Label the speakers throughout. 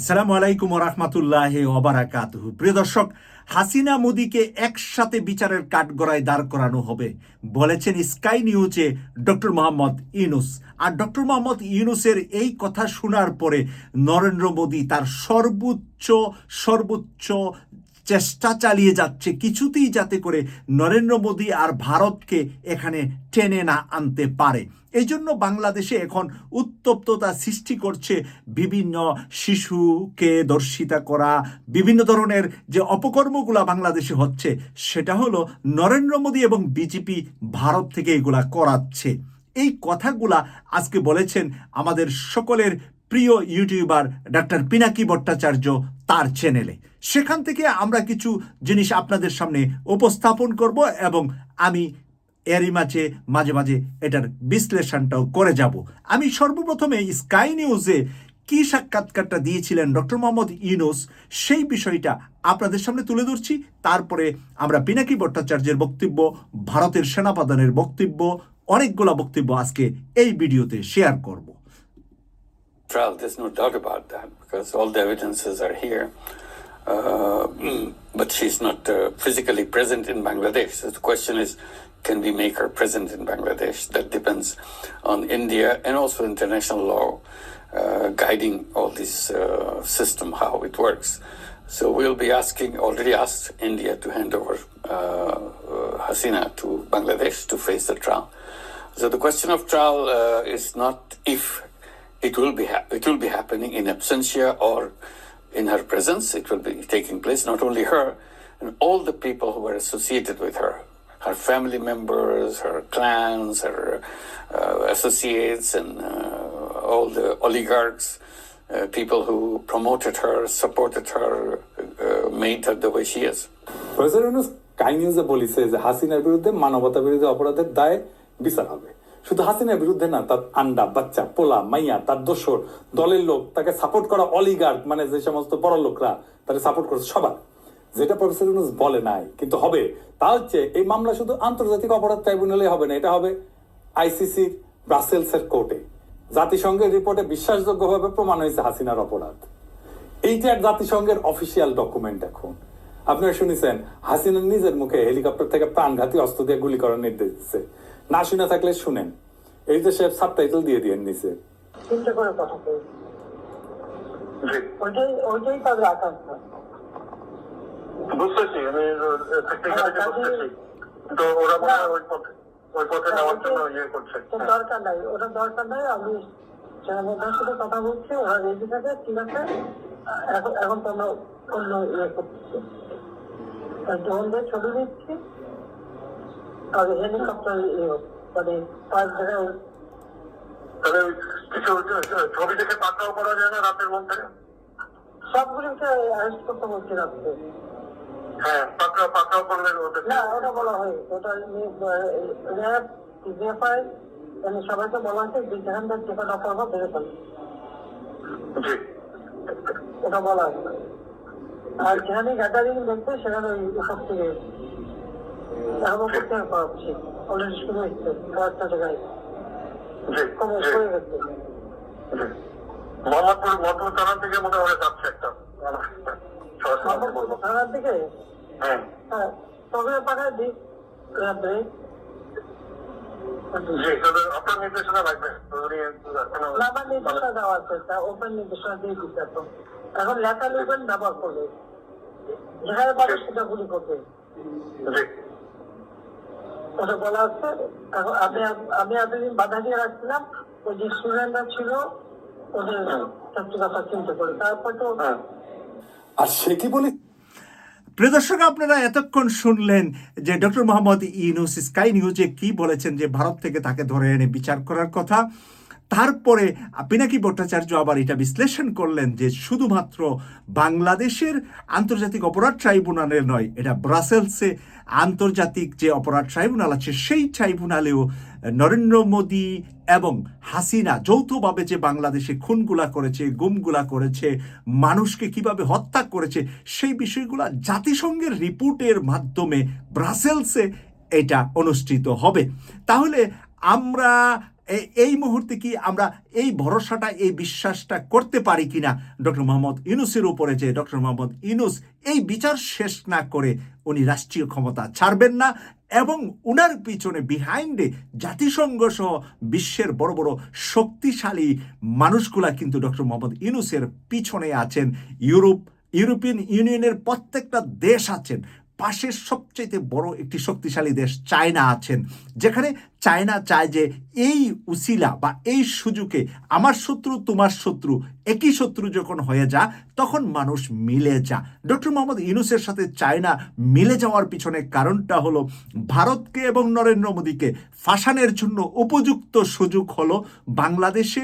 Speaker 1: আসসালামু আলাইকুম রহমতুল্লাহ ওবরাকাত প্রিয় দর্শক, হাসিনা মোদীকে একসাথে বিচারের কাঠগড়ায় দাঁড় করানো হবে, বলেছেন স্কাই নিউজে ডক্টর মোহাম্মদ ইউনুস। আর ডক্টর মোহাম্মদ ইউনুসের এই কথা শোনার পরে নরেন্দ্র মোদী তার সর্বোচ্চ সর্বোচ্চ চেষ্টা চালিয়ে যাচ্ছে কিছুতেই যাতে করে নরেন্দ্র মোদী আর ভারতকে এখানে টেনে না আনতে পারে। এই জন্য বাংলাদেশে এখন উত্তপ্ততা সৃষ্টি করছে বিভিন্ন শিশুকে দর্শিতা করা, বিভিন্ন ধরনের যে অপকর্মগুলা বাংলাদেশে হচ্ছে, সেটা হলো নরেন্দ্র মোদী এবং বিজেপি ভারত থেকে এগুলা করাচ্ছে। এই কথাগুলা আজকে বলেছেন আমাদের সকলের প্রিয় ইউটিউবার ডাক্তার পিনাকি ভট্টাচার্য। তার চ্যানেলে সেখান থেকে আমরা কিছু জিনিস আপনাদের সামনে উপস্থাপন করব এবং আমি এরই মাঝে মাঝে মাঝে এটার বিশ্লেষণটাও করে যাব। আমি সর্বপ্রথমে স্কাই নিউজে কি সাক্ষাৎকারটা দিয়েছিলেন ডক্টর মোহাম্মদ ইউনুস সেই বিষয়টা আপনাদের সামনে তুলে ধরছি। তারপরে আমরা পিনাকি ভট্টাচার্যের বক্তব্য, ভারতের সেনাপ্রধানের বক্তব্য, অনেকগুলো বক্তব্য আজকে এই ভিডিওতে শেয়ার করব।
Speaker 2: Trial. There's no doubt about that because all the evidences are here. Uh, but she's not uh, physically present in Bangladesh. So the question is, can we make her present in Bangladesh? That depends on India and also international law uh, guiding all this uh, system, how it works. So we'll be asking, already asked India to hand over uh, uh, Hasina to Bangladesh to face the trial. So the question of trial is not if it will be hap- it will be happening in absentia or in her presence. It will be taking place. Not only her, and all the people who were associated with her, her family members, her clans, her uh, associates, and uh, all the oligarchs, uh, people who promoted her, supported her, uh, made her the way she is.
Speaker 3: Professor Yunus কাই নিউজে বলেছে যে হাসিনার বিরুদ্ধে মানবতা বিরোধী অপরাধের দায়ে বিচার হবে শুধু হাসিনার বিরুদ্ধে না, তার আন্ডা, বাচ্চা, পোলা, মাইয়া, তার দোসর দলের লোক, তাকে সাপোর্ট করা অলিগার্ক মানে যে সমস্ত বড় লোকরা তাকে সাপোর্ট করছে সবার। যেটা প্রফেসর ইউনুস বলে নাই, কিন্তু হবে। তা হচ্ছে এই মামলা শুধু আন্তর্জাতিক অপরাধ ট্রাইব্যুনালে হবে না, এটা হবে আইসিসি ব্রাসেলসের কোর্টে জাতিসংঘের রিপোর্টে বিশ্বাসযোগ্যভাবে প্রমাণ হয়েছে হাসিনার অপরাধ। এইটা এক জাতিসংঘের অফিসিয়াল ডকুমেন্ট এখন। আপনারা শুনেছেন, হাসিনা নিজের মুখে হেলিকপ্টার থেকে প্রাণঘাতী অস্ত্র দিয়ে গুলি করার নির্দেশ দিচ্ছে না শুনে থাকলে শুনেন। এই দেশে সাবটাইটেল দিয়ে দিয়ে নিছে
Speaker 4: চিন্তা করে কথা বলি। ওইটাই ওইটাই তাদের আকাঙ্ক্ষা।
Speaker 5: বুঝতেছি আমি টেকনিক্যালিটি বুঝতেছি। তো ওরা মনে হয় ওই পথে ওই পথে নেওয়ার জন্য ইয়ে করছে।
Speaker 4: তো দরকার নাই ওটা দরকার নাই আমি সাথে কথা বলছি ওরা রেডি থাকে ঠিক আছে এখন এখন তো আমরা অন্য ইয়ে ড্রোনদের ছবি দিচ্ছি আর হেলিকপ্টার মানে পাঁচ জায়গায়
Speaker 5: তাহলে কিছু ছবি দেখে পাকড়াও করা যায় না রাতের মধ্যে?
Speaker 4: সবগুলিকে অ্যারেস্ট করতে বলছি রাখতে
Speaker 5: হ্যাঁ
Speaker 4: না ওটা বলা হয় ওটা র্যাব জিএফআই মানে সবাইকে বলা হয়েছে যে যেখান থেকে টিকিট বেড়ে ফেলে ওটা বলা আছে আর যেখানে গ্যাদারিং দেখবে সেখানে ওই উপর থেকে এখন উপর থেকে করা উচিত অলরেডি শুরু হয়েছে কয়েকটা জায়গায় কম হয়ে গেছে
Speaker 5: মোহাম্মদপুর মধুর থানা থেকে হয় যাচ্ছে একটা
Speaker 4: থানার দিকে
Speaker 5: হ্যাঁ
Speaker 4: তবে পাঠায় দিই
Speaker 5: তবে আপনার নির্দেশনা লাগবে
Speaker 4: এখনও নির্দেশনা দেওয়া আছে ওপেন নির্দেশনা দিয়ে দিচ্ছে এখন লেখা লিখবেন ব্যবহার করবে যেখানে পাবে সেটা গুলি করবে ওটা বলা হচ্ছে এখন আমি আমি এতদিন বাধা দিয়ে রাখছিলাম ওই যে স্টুডেন্টরা ছিল ওদের কথা চিন্তা করে তারপর তো
Speaker 5: হ্যাঁ।
Speaker 3: আর সে কি বলে?
Speaker 1: প্রিয় দর্শক আপনারা এতক্ষণ শুনলেন যে ডক্টর মোহাম্মদ ইউনুস স্কাই নিউজে কি বলেছেন যে ভারত থেকে তাকে ধরে এনে বিচার করার কথা। তারপরে পিনাকি ভট্টাচার্য আবার এটা বিশ্লেষণ করলেন যে শুধুমাত্র বাংলাদেশের আন্তর্জাতিক অপরাধ ট্রাইব্যুনালের নয়, এটা ব্রাসেলসে আন্তর্জাতিক যে অপরাধ ট্রাইব্যুনাল আছে, সেই ট্রাইব্যুনালেও নরেন্দ্র মোদী এবং হাসিনা যৌথভাবে যে বাংলাদেশে খুনগুলা করেছে, গুমগুলা করেছে, মানুষকে কীভাবে হত্যা করেছে, সেই বিষয়গুলো জাতিসংঘের রিপোর্টের মাধ্যমে ব্রাসেলসে এটা অনুষ্ঠিত হবে। তাহলে আমরা এই মুহূর্তে কি আমরা এই ভরসাটা, এই বিশ্বাসটা করতে পারি কিনা? ডক্টর মোহাম্মদ ইনুসের উপরে যে ডক্টর মোহাম্মদ ইনুস এই বিচার শেষ না করে উনি রাষ্ট্রীয় ক্ষমতা ছাড়বেন না এবং উনার পিছনে বিহাইন্ডে জাতিসংঘ সহ বিশ্বের বড় বড় শক্তিশালী মানুষগুলা কিন্তু ডক্টর মোহাম্মদ ইনুসের পিছনে আছেন। ইউরোপ, ইউরোপিয়ান ইউনিয়নের প্রত্যেকটা দেশ আছেন। পাশের সবচেয়ে বড় একটি শক্তিশালী দেশ চায়না আছেন, যেখানে চায়না চায় যে এই উসিলা বা এই সুযোগে আমার শত্রু, তোমার শত্রু, একই শত্রু যখন হয়ে যা, তখন মানুষ মিলে যা। ডক্টর মোহাম্মদ ইউনুসের সাথে চায়না মিলে যাওয়ার পিছনে কারণটা হলো, ভারতকে এবং নরেন্দ্র মোদীকে ফাঁসানের জন্য উপযুক্ত সুযোগ হলো বাংলাদেশে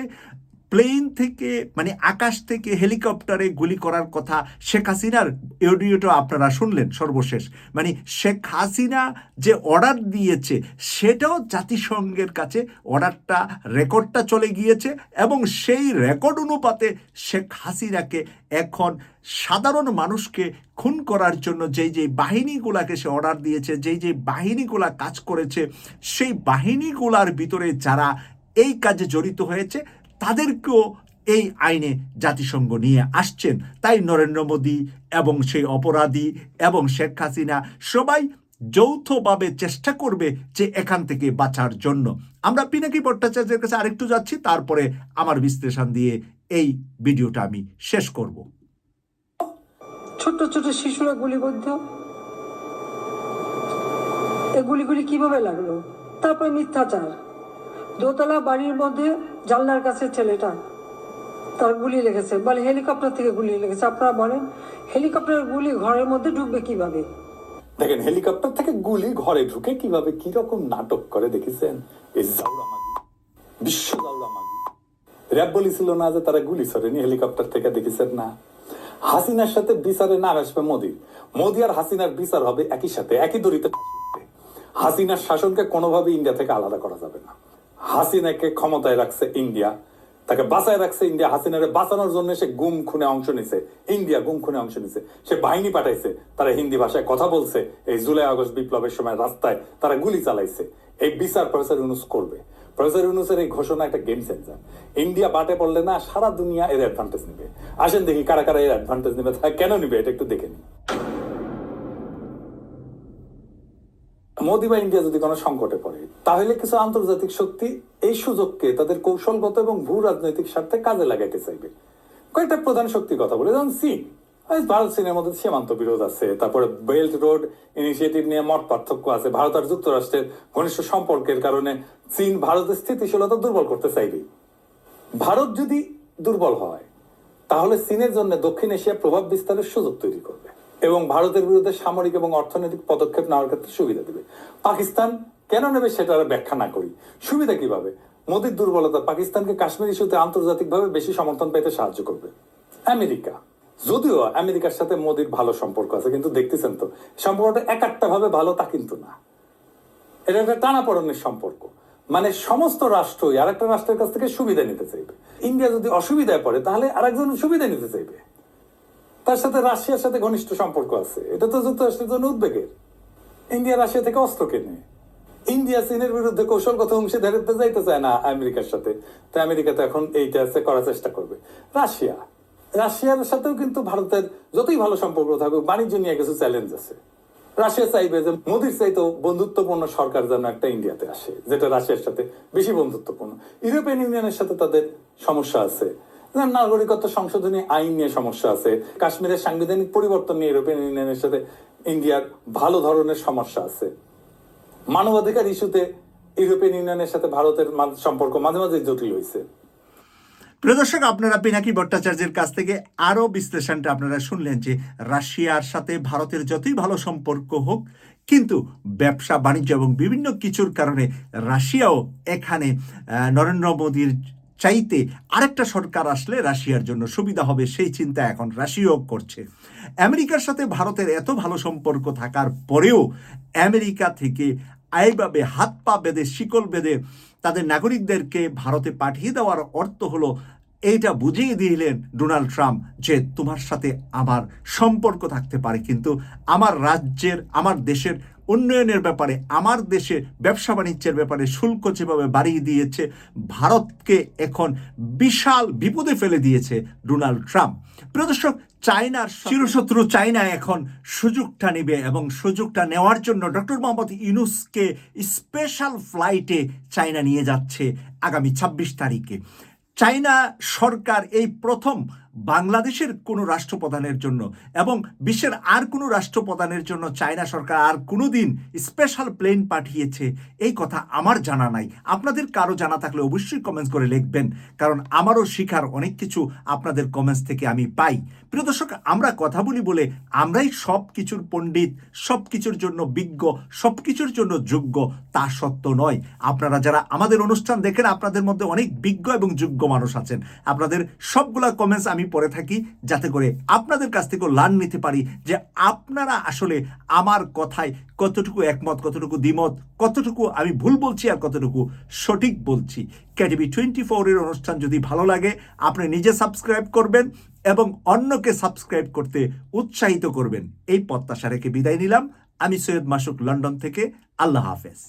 Speaker 1: প্লেন থেকে মানে আকাশ থেকে হেলিকপ্টারে গুলি করার কথা শেখ হাসিনার অডিওটা আপনারা শুনলেন সর্বশেষ। মানে শেখ হাসিনা যে অর্ডার দিয়েছে, সেটাও জাতিসংঘের কাছে অর্ডারটা, রেকর্ডটা চলে গিয়েছে এবং সেই রেকর্ড অনুপাতে শেখ হাসিনাকে এখন সাধারণ মানুষকে খুন করার জন্য যেই যেই বাহিনীগুলাকে সে অর্ডার দিয়েছে, যেই যেই বাহিনীগুলা কাজ করেছে, সেই বাহিনীগুলার ভিতরে যারা এই কাজে জড়িত হয়েছে তাদেরকেও এই আইনে জাতিসংঘ নিয়ে আসছেন। তাই নরেন্দ্র মোদী এবং সেই অপরাধী এবং শেখ হাসিনা সবাই যৌথভাবে চেষ্টা করবে যে এখান থেকে বাঁচার জন্য। আমরা পিনাকি ভট্টাচার্যের কাছে আরেকটু যাচ্ছি, তারপরে আমার বিশ্লেষণ দিয়ে এই ভিডিওটা আমি শেষ করব।
Speaker 6: ছোট ছোট শিশুরা গুলিবদ্ধ। এই গুলিগুলি কীভাবে লাগল? তারপর মিথ্যাচার। দোতলা বাড়ির মধ্যে জানলার কাছে ছেলেটা তার গুলি লেগেছে। বলে, হেলিকপ্টার থেকে গুলি লেগেছে। আপনারা বলেন, হেলিকপ্টারের গুলি ঘরের মধ্যে ঢুকবে কীভাবে?
Speaker 3: দেখেন, হেলিকপ্টার থেকে গুলি ঘরে ঢুকে কীভাবে কি রকম নাটক করে দেখেছেন? র্যাব বলেছিল না যে তারা গুলি ছড়েনি, হেলিকপ্টার থেকে দেখেছেন না। হাসিনার সাথে বিচারে না আসবে মোদি। মোদি আর হাসিনার বিচার হবে একই সাথে, একই হাসিনার শাসনকে কোনোভাবে ইন্ডিয়া থেকে আলাদা করা যাবে না। হাসিনাকে ক্ষমতায় রাখছে ইন্ডিয়া। তাকে বাঁচায় রাখছে ইন্ডিয়া। হাসিনারে বাঁচানোর জন্য সে গুম খুনে অংশ নিছে। ইন্ডিয়া গুম খুনে অংশ নিছে। সে বাহিনী পাঠাইছে। তারা হিন্দি ভাষায় কথা বলছে। এই জুলাই আগস্ট বিপ্লবের সময় রাস্তায় তারা গুলি চালাইছে। এই বিচার প্রফেসর ইউনুস করবে। প্রফেসর ইউনুসের এই ঘোষণা একটা গেম চেঞ্জার ইন্ডিয়া বাটে পড়লে না সারা দুনিয়া এর অ্যাডভান্টেজ নেবে। আসেন দেখি কারা কারা এর অ্যাডভান্টেজ নেবে। কেন নিবে এটা একটু দেখে নিই। মোদি বা ইন্ডিয়া যদি কোনো সংকটে পড়ে, তাহলে কিছু আন্তর্জাতিক শক্তি এই সুযোগকে তাদের কৌশলগত এবং ভূ রাজনৈতিক স্বার্থে কাজে লাগাইতে চাইবে। কয়েকটা প্রধান শক্তির কথা বলে, যেমন চীন। ভারত, চীনের মধ্যে সীমান্ত বিরোধ আছে, তারপরে বেল্ট রোড ইনিশিয়েটিভ নিয়ে মত পার্থক্য আছে। ভারত আর যুক্তরাষ্ট্রের ঘনিষ্ঠ সম্পর্কের কারণে চীন ভারতের স্থিতিশীলতা দুর্বল করতে চাইবে। ভারত যদি দুর্বল হয়, তাহলে চীনের জন্য দক্ষিণ এশিয়া প্রভাব বিস্তারের সুযোগ তৈরি করবে। এবং ভারতের বিরুদ্ধে সামরিক এবং অর্থনৈতিক পদক্ষেপ নেওয়ার ক্ষেত্রে সুবিধা দেবে। পাকিস্তান কেন নেবে সেটা ব্যাখ্যা না করি। সুবিধা কীভাবে? মোদীর দুর্বলতা পাকিস্তানকে কাশ্মীর ইস্যুতে আন্তর্জাতিকভাবে বেশি সমর্থন পেতে সাহায্য করবে। আমেরিকা। যদিও আমেরিকার সাথে মোদীর ভালো সম্পর্ক আছে, কিন্তু দেখতেছেন তো, সম্পর্কটা একাট্টা ভাবে ভালো তা কিন্তু না। এটা একটা টানাপড়নের সম্পর্ক। মানে সমস্ত রাষ্ট্রই আর একটা রাষ্ট্রের কাছ থেকে সুবিধা নিতে চাইবে। ইন্ডিয়া যদি অসুবিধায় পড়ে, তাহলে আরেকজন সুবিধা নিতে চাইবে। তার সাথে রাশিয়ার সাথে ঘনিষ্ঠ সম্পর্ক আছে। এটা তো যুক্তরাষ্ট্রের জন্য উদ্বেগের। ইন্ডিয়া রাশিয়া থেকে অস্ত্র কেনে। ইন্ডিয়া চীনের বিরুদ্ধে কৌশলগত অংশীদারিত্বে যাইতে চায় না আমেরিকার সাথে। তাই আমেরিকা তো এখন এইটা করার চেষ্টা করবে। রাশিয়া। রাশিয়ার সাথেও কিন্তু ভারতের যতই ভালো সম্পর্ক থাকুক, বাণিজ্য নিয়ে কিছু চ্যালেঞ্জ আছে। রাশিয়া চাইবে যে মোদির চাইতো বন্ধুত্বপূর্ণ সরকার যেন একটা ইন্ডিয়াতে আসে, যেটা রাশিয়ার সাথে বেশি বন্ধুত্বপূর্ণ। ইউরোপিয়ান ইউনিয়নের সাথে তাদের সমস্যা আছে। নাগরিকত্ব সংশোধনী আইন নিয়ে সমস্যা আছে। কাশ্মীরের সাংবিধানিক পরিবর্তন নিয়ে ইউরোপিয়ান ইউনিয়নের সাথে ইন্ডিয়ার ভালো ধরনের সমস্যা আছে। মানবাধিকার ইস্যুতে ইউরোপিয়ান ইউনিয়নের সাথে ভারতের সম্পর্ক মাঝে মাঝে জটিল হয়েছে
Speaker 1: প্রিয় দর্শক, আপনারা পিনাকি ভট্টাচার্যের কাছ থেকে আরও বিশ্লেষণটা আপনারা শুনলেন যে রাশিয়ার সাথে ভারতের যতই ভালো সম্পর্ক হোক, কিন্তু ব্যবসা, বাণিজ্য এবং বিভিন্ন কিছুর কারণে রাশিয়াও এখানে নরেন্দ্র মোদীর চাইতে আরেকটা সরকার আসলে রাশিয়ার জন্য সুবিধা হবে, সেই চিন্তা এখন রাশিয়াও করছে। আমেরিকার সাথে ভারতের এত ভালো সম্পর্ক থাকার পরেও আমেরিকা থেকে এইভাবে হাত পা বেঁধে, শিকল বেঁধে তাদের নাগরিকদেরকে ভারতে পাঠিয়ে দেওয়ার অর্থ হলো, এইটা বুঝিয়ে দিলেন ডোনাল্ড ট্রাম্প যে তোমার সাথে আমার সম্পর্ক থাকতে পারে, কিন্তু আমার রাজ্যের, আমার দেশের উন্নয়নের ব্যাপারে, আমার দেশে ব্যবসা বাণিজ্যের ব্যাপারে শুল্ক যেভাবে বাড়িয়ে দিয়েছে, ভারতকে এখন বিশাল বিপদে ফেলে দিয়েছে ডোনাল্ড ট্রাম্প। প্রিয় দর্শক, চায়নার চিরশত্রু চায়না এখন সুযোগটা নেবে এবং সুযোগটা নেওয়ার জন্য ডক্টর মোহাম্মদ ইউনুসকে স্পেশাল ফ্লাইটে চায়না নিয়ে যাচ্ছে আগামী ছাব্বিশ তারিখে। চায়না সরকার এই প্রথম বাংলাদেশের কোনো রাষ্ট্রপ্রধানের জন্য এবং বিশ্বের আর কোনো রাষ্ট্রপ্রধানের জন্য চায়না সরকার আর কোনো দিন স্পেশাল প্লেন পাঠিয়েছে, এই কথা আমার জানা নাই। আপনাদের কারও জানা থাকলে অবশ্যই কমেন্টস করে লিখবেন, কারণ আমারও শিখার অনেক কিছু আপনাদের কমেন্টস থেকে আমি পাই। প্রিয় দর্শক, আমরা কথা বলি বলে আমরাই সব কিছুর পণ্ডিত সব কিছুর জন্য বিজ্ঞ সব কিছুর জন্য যোগ্য, তা সত্য নয়। আপনারা যারা আমাদের অনুষ্ঠান দেখেন, আপনাদের মধ্যে অনেক বিজ্ঞ এবং যোগ্য মানুষ আছেন। আপনাদের সবগুলা কমেন্টস আমি পড়ে থাকি যাতে করে আপনাদের কাছ থেকেও লার্ন নিতে পারি যে আপনারা আসলে আমার কথায় কতটুকু একমত, কতটুকু দ্বিমত, কতটুকু আমি ভুল বলছি আর কতটুকু সঠিক বলছি। ক্যাটিভি টোয়েন্টি ফোরের অনুষ্ঠান যদি ভালো লাগে, আপনি নিজে সাবস্ক্রাইব করবেন এবং অন্যকে সাবস্ক্রাইব করতে উৎসাহিত করবেন। এই প্রত্যাশা রেখে বিদায় নিলাম। আমি সৈয়দ মাসুক, লন্ডন থেকে। আল্লাহ হাফেজ।